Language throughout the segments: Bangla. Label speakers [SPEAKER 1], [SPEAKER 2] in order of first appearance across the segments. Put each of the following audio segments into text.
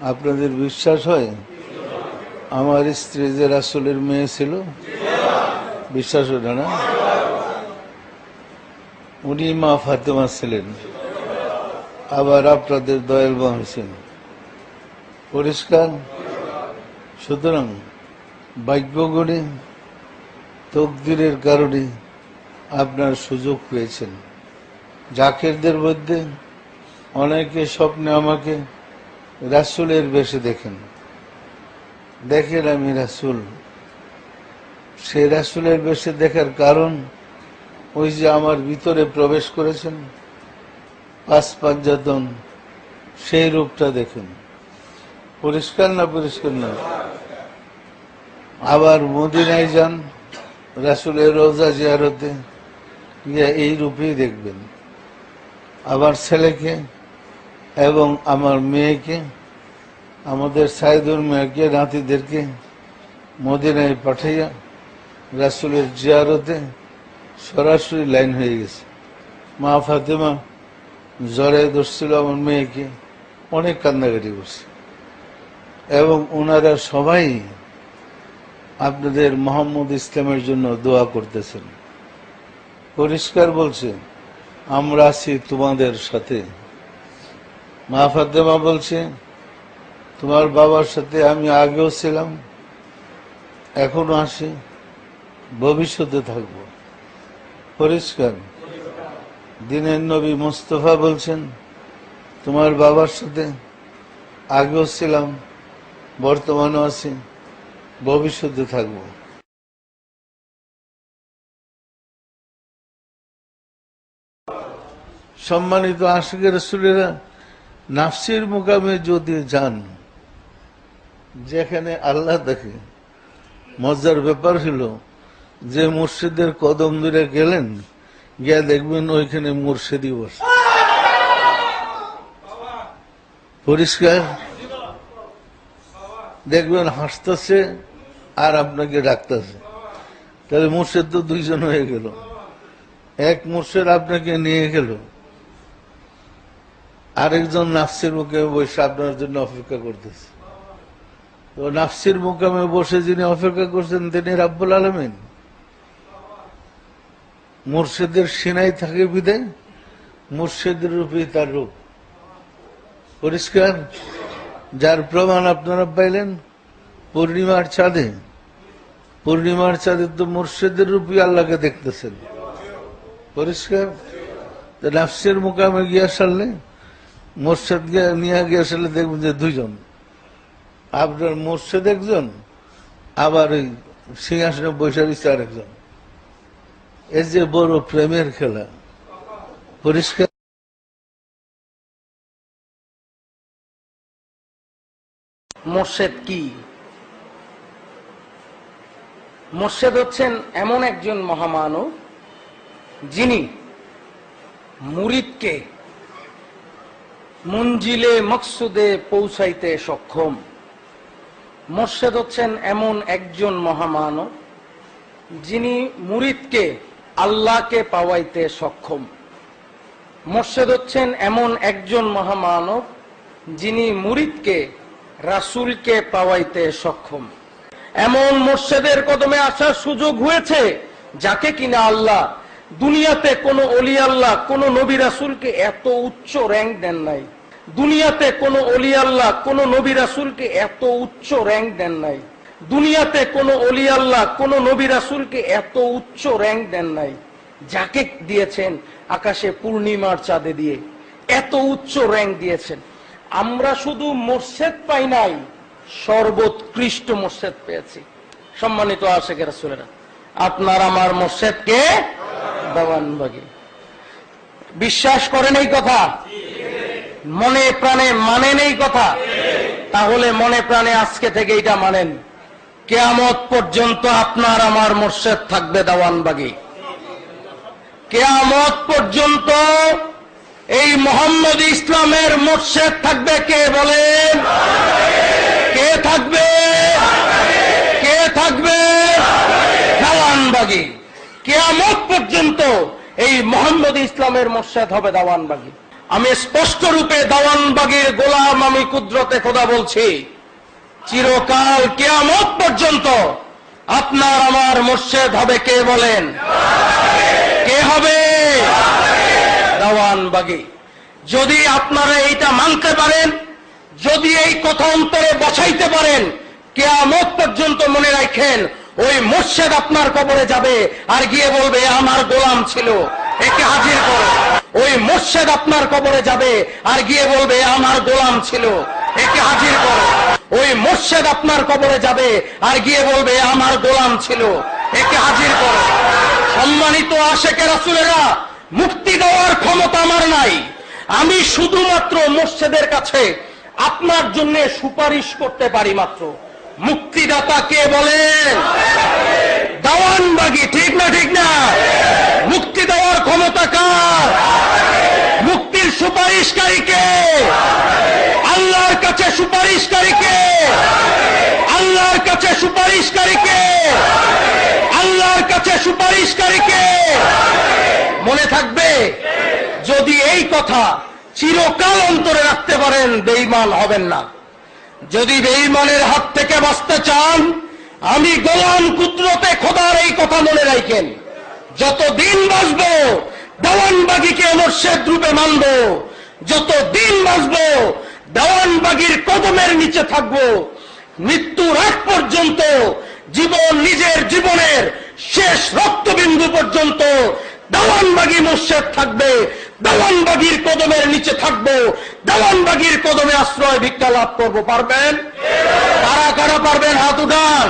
[SPEAKER 1] আপনাদের বিশ্বাস হয়? আমার স্ত্রী যে রাসুলের মেয়ে ছিল, বিশ্বাস হয় না? উনি মা ফাতেমা ছিলেন, আবার আপনাদের দয়াল হয়েছেন পরিষ্কার? সুতরাং ভাগ্যগুণে, তকদিরের কারণে আপনার সুযোগ পেয়েছেন। জাকেরদের মধ্যে অনেকে স্বপ্নে আমাকে রাসুলের বেশে দেখেন। দেখেন আমি রাসুল। সে রাসুলের বেশে দেখার কারণ ওই যে আমার ভিতরে প্রবেশ করেছেন, পাঁচ পাঞ্জাতন সেই রূপটা দেখেন। পরিষ্কার না পরিষ্কার না? আবার মদিনায় যান, রাসুলের রোজা জিয়ারতে, গিয়ে এই রূপেই দেখবেন। আবার ছেলেকে এবং আমার মেয়েকে, আমাদের সাইদুর মেয়েকে, নাতিদেরকে মদিনায় পাঠাইয়া রাসুলের জিয়ারতে সরাসরি লাইন হয়ে গেছে। মা ফাতেমা জ্বরে ধরছিল আমার মেয়েকে, অনেক কান্নাকাটি করছে। এবং ওনারা সবাই আপনাদের মোহাম্মদ ইসলামের জন্য দোয়া করতেছেন। পরিষ্কার বলছে, আমরা আছি তোমাদের সাথে। মা ফাতেমা বলছে, তোমার বাবার সাথে আমি আগেও ছিলাম, এখনও আসি ভবিষ্যতে থাকব। পরিষ্কার। দিনের নবী মোস্তফা বলছেন, তোমার বাবার সাথে আগেও ছিলাম, বর্তমানও আছি, ভবিষ্যতে থাকব। সম্মানিত আশিকের রসুলেরা নাফসির মোকামে যদি যান, যেখানে আল্লাহ দেখে মজার ব্যাপার ছিল, যে মুর্শিদের কদম ধরে গেলেন, গিয়া দেখবেন ওইখানে মুর্শিদি বসে। পরিষ্কার? দেখবেন হাসতেছে আর আপনাকে ডাকতেছে। তাহলে মুর্শেদ তো দুইজন হয়ে গেল। এক মুর্শেদ আপনাকে নিয়ে গেল। আরেকজন নাফসির মুখে বসে আপনার জন্য অপেক্ষা করতেছে। তো নাফসির মুকামে বসে যিনি অপেক্ষা করছেন, তিনি রাব্বুল আলমিন। মুর্শিদের সিনাই থাকে বিদায়, মুর্শিদের রূপে তার রূপ। পরিষ্কার? যার প্রমাণ আপনারা পাইলেন পূর্ণিমার চাঁদে। পূর্ণিমার চাঁদে তো মুর্শিদের রূপে আল্লাহকে দেখতেছেন। পরিষ্কার? নাফসের মুকামে গিয়া সারলে মোর্শেদ নিয়ে গিয়ে দেখবেন যে দুজন আপনার মোর্শেদ একজন, আবার ওই সিংহাসনে বসে রয়েছে আরেকজন। এই যে বড় প্রেমের খেলা, পরিষ্কার
[SPEAKER 2] মোর্শেদ কি? মোর্শেদ হচ্ছেন এমন একজন মহামানব যিনি মুরিদকে মঞ্জিলে, মকসুদে পৌঁছাইতে সক্ষম। মোর্শেদ হচ্ছেন এমন একজন মহামানব, যিনি মুরিদকে, আল্লাহকে পাওয়াইতে সক্ষম। মোর্শেদ হচ্ছেন এমন একজন মহামানব, যিনি মুরিদকে, রাসুলকে পাওয়াইতে সক্ষম। এমন মোর্শেদের কদমে আসার সুযোগ হয়েছে, যাকে কিনা আল্লাহ দুনিয়াতে কোনো অলি আল্লাহ, কোন নবী রাসুলকে এত উচ্চ র্যাঙ্ক দেন নাই। দুনিয়াতে কোনো অলি আল্লাহ, কোন নবী রাসুলকে এত উচ্চ র্যাঙ্ক দেন নাই। দুনিয়াতে কোনো অলি আল্লাহ, কোন নবী রাসুলকে এত উচ্চ র্যাঙ্ক দেন নাই। যাকে দিয়েছেন আকাশে পূর্ণিমার চাঁদে দিয়ে, এত উচ্চ র্যাঙ্ক দিয়েছেন। আমরা শুধু মোর্শেদ পাই নাই, সর্বোৎকৃষ্ট মোর্শেদ পেয়েছি। সম্মানিত আশেখ রাসুলেরা, আপনার আমার মোর্শেদকে দেওয়ানবাগি বিশ্বাস করেন এই কথা? মনে প্রাণে মানেন এই কথা? তাহলে মনে প্রাণে আজকে থেকে এটা মানেন। কেয়ামত পর্যন্ত আপনার আমার মোর্শেদ থাকবে দেওয়ানবাগি। কেয়ামত পর্যন্ত এই মোহাম্মদ ইসলামের মোর্শেদ থাকবে কে বলেন? কে থাকবে? কে থাকবে? দাওয়ানবাগি। কেয়ামত পর্যন্ত এই মোহাম্মদ ইসলামের মোর্শেদ হবে দাওয়ানবাগি। আমি স্পষ্ট রূপে দাওয়ানবাগির গোলাম, আমি কুদরতে খোদা বলছি, চিরকাল কেয়ামত পর্যন্ত আপনার আমার মোর্শেদ হবে কে বলেন? কে হবে? দাওয়ানবাগি। যদি আপনারা এইটা মানতে পারেন, যদি এই কথা অন্তরে বসাইতে পারেন, কেয়ামত পর্যন্ত মনে রাখেন, ওই মোর্শেদ আপনার কবরে যাবে আর গিয়ে বলবে আমার গোলাম ছিল। একে হাজির করো। ওই মোর্শেদ আপনার কবরে যাবে আর গিয়ে বলবে, আমার গোলাম ছিল। একে হাজির করো। ওই মোর্শেদ আপনার কবরে যাবে আর গিয়ে বলবে, আমার গোলাম ছিল। একে হাজির করো। সম্মানিত আশেকে রাসুলেরা, মুক্তি দেওয়ার ক্ষমতা আমার নাই। আমি শুধুমাত্র মোর্শেদের কাছে আপনার জন্য সুপারিশ করতে পারি মাত্র। মুক্তিদাতা কে বলেন? দাওয়ানবাগি, ঠিক না ঠিক না মুক্তি দেওয়ার ক্ষমতা কার মুক্তির সুপারিশকারী কে আল্লাহর কাছে সুপারিশকারী কে আল্লাহর কাছে সুপারিশকারী কে আল্লাহর কাছে সুপারিশকারী কে মনে থাকবে, যদি এই কথা চিরকাল অন্তরে রাখতে পারেন, বেঈমান হবেন না। যদি বেঈমানের হাত থেকে বাঁচতে চান, আমি গোলাম কুদরতে খোদার এই কথা মনে রাখেন। যত দিন বাঁচব দেওয়ানবাগিকে মোর্শেদ রূপে মানব। যত দিন বাঁচব দেওয়ানবাগির কদমের নিচে থাকব, মৃত্যুর আগ পর্যন্ত, জীবন নিজের জীবনের শেষ রক্তবিন্দু পর্যন্ত দাওয়ানবাগি মোর্শেদ থাকবে দাওয়ানবাগির কদমের নিচে থাকব দাওয়ানবাগির কদমে আশ্রয় ভিক্ষা লাভ করব, পারবেন? কারা কারা পারবেন হাত উঠান?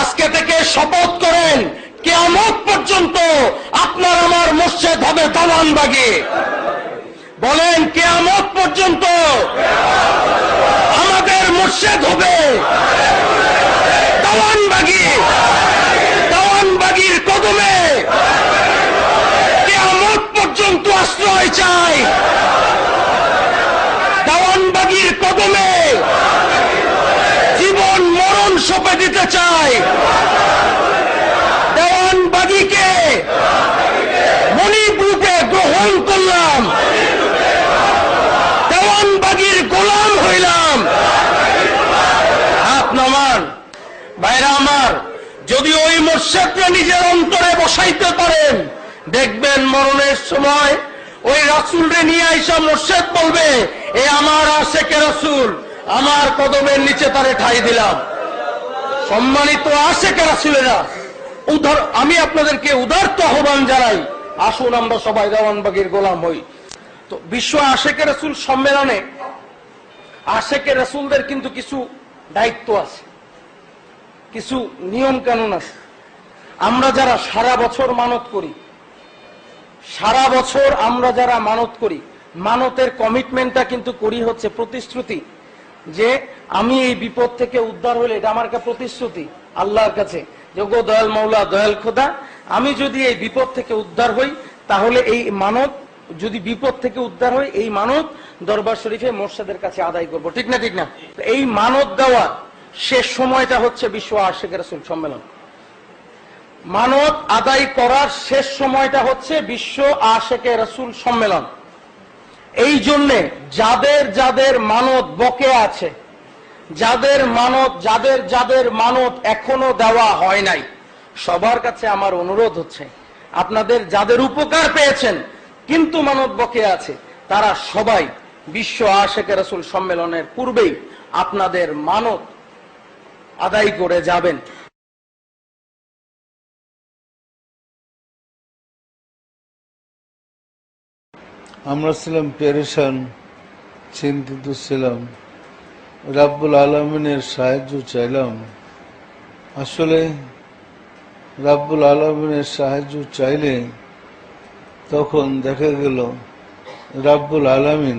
[SPEAKER 2] আজকে থেকে শপথ করেন, কেয়ামত পর্যন্ত আপনার আমার মোর্শেদ হবে দাওয়ানবাগি বলেন কেয়ামত পর্যন্ত আমাদের মোর্শেদ হবে। দাওয়ানবাগি, দাওয়ানবাগির কদমে কেয়ামত পর্যন্ত আশ্রয় চাই। দাওয়ানবাগির কদমে জীবন মরণ সঁপে দিতে চাই দেওয়ানবাগিকে মণিপুরকে গ্রহণ করলাম দেওয়ানবাগির গোলাম হইলাম হাত নামান ভাইরা আমার যদি ওই মোর্শেদকে নিজের অন্তরে বসাইতে পারেন, দেখবেন মরণের সময় ওই রাসুলরে নিয়ে আইসা মোর্শেদ বলবে, এ আমার আশেকে রাসুল, আমার কদমের নিচে তারে ঠাই দিলাম। সম্মানিত আশেকে রাসুলেরা, উদার, আমি আপনাদেরকে উদার্ত আহ্বান জানাই, আসুন আমরা সবাই দেওয়ানবাগির গোলাম হই। তো বিশ্ব আশেকে রাসুল সম্মেলনে আশেকে রাসুলদের কিন্তু কিছু দায়িত্ব আছে। কিছু নিয়ম কানুন আছে। আমরা যারা সারা বছর মানত করি, সারা বছর আমরা যারা মানত করি, মানতের কমিটমেন্টটা কিন্তু করি হচ্ছে প্রতিশ্রুতি যে আমি এই বিপদ থেকে উদ্ধার হলে এটা আমার প্রতিশ্রুতি, আল্লাহর কাছে যে গো দয়াল মৌলা দয়াল খোদা, আমি যদি এই বিপদ থেকে উদ্ধার হই, তাহলে এই মানত, যদি বিপদ থেকে উদ্ধার হই, এই মানত দরবার শরীফে মোর্শেদের কাছে আদায় করব। ঠিক না ঠিক না? এই মানত দেওয়া শেষ সময়টা হচ্ছে বিশ্ব আশেখ রাসুল সম্মেলন। মানত আদায় করার শেষ সময়টা হচ্ছে বিশ্ব আশেকে রসুল সম্মেলন। এই জন্যে যাদের যাদের মানত বকে আছে, যাদের মানত, যাদের যাদের মানত এখনও দেওয়া হয় নাই, সবার কাছে আমার অনুরোধ হচ্ছে, আপনাদের যাদের উপকার পেয়েছেন কিন্তু মানত বকে আছে, তারা সবাই বিশ্ব আশেকে রসুল সম্মেলনের পূর্বেই আপনাদের মানত আদায় করে যাবেন।
[SPEAKER 1] আমরা ছিলাম পেরেশান, চিন্তিত ছিলাম। রাব্বুল আলমিনের সাহায্য চাইলাম। আসলে রাব্বুল আলমিনের সাহায্য চাইলে তখন দেখা গেল, রাব্বুল আলামিন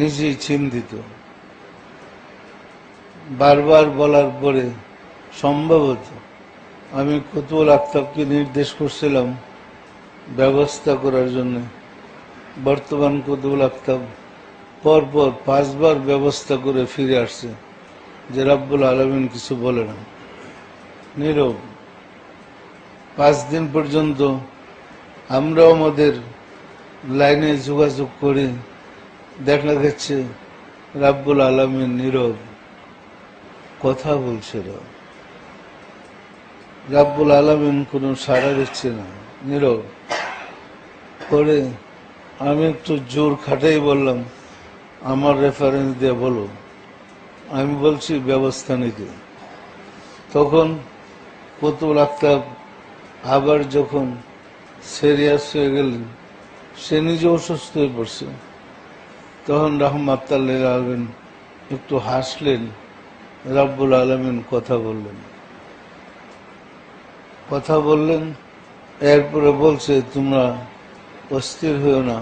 [SPEAKER 1] নিজেই চিন্তিত। বারবার বলার পরে সম্ভবত আমি কুতুল আফতাবকে নির্দেশ করছিলাম ব্যবস্থা করার জন্য। বর্তমান কুতুল আফতাব পরপর পাঁচবার ব্যবস্থা করে ফিরে আসছে, যে রাব্বুল আলমিন কিছু বলে না। নীরব, পাঁচ দিন পর্যন্ত আমরাও আমাদের লাইনে যোগাযোগ করে দেখা যাচ্ছে রাব্বুল আলমের নীরব। কথা বলছে না রাব্বুল আলমিন কোনো সাড়া দিচ্ছে না। নীরব পরে আমি একটু জোর খাটাই বললাম, আমার রেফারেন্স দিয়ে বলো। আমি বলছি, ব্যবস্থা নিতে। তখন কতুল আক্তাব আবার যখন সিরিয়াস হয়ে গেলেন, সে নিজে অসুস্থ হয়ে পড়ছে। তখন রহমাত্তাল্লিল আলমিন একটু হাসলেন। রাব্বুল আলমিন কথা বললেন। কথা বললেন, এরপরে বলছে, তোমরা অস্থির হয়েও না,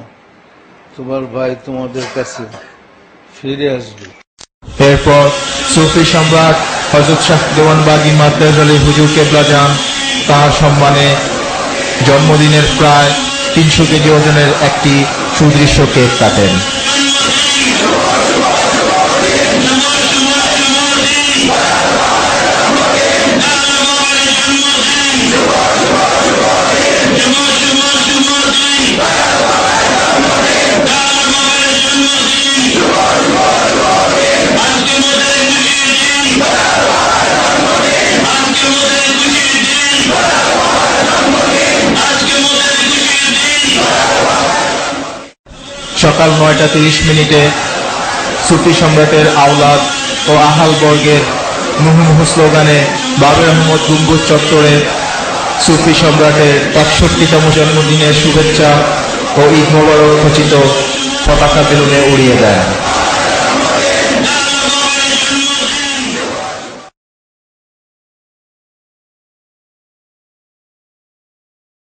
[SPEAKER 1] তোমার ভাই তোমাদের কাছে ফিরে আসবে।
[SPEAKER 3] এরপর সুফি সম্রাট হজরত শাহ দেওয়ানবাগি মাদ্রাজ আলী হুজুর কেবলা যান। তাঁর সম্মানে জন্মদিনের প্রায় তিনশো কেজি ওজনের একটি সুদৃশ্য কেক কাটেন। সকাল নয়টা তিরিশ মিনিটে সুফি সম্রাটের আওলাদ ও আহাল বর্গের মুহুমুহু স্লোগানে বাবর আহমদ গুম্বুজ চত্বরে সুফি সম্রাটের একষট্টিতম জন্মদিনের শুভেচ্ছা ও ঈদ মোবারক খচিত পতাকা বেলুনে উড়িয়ে দেয়।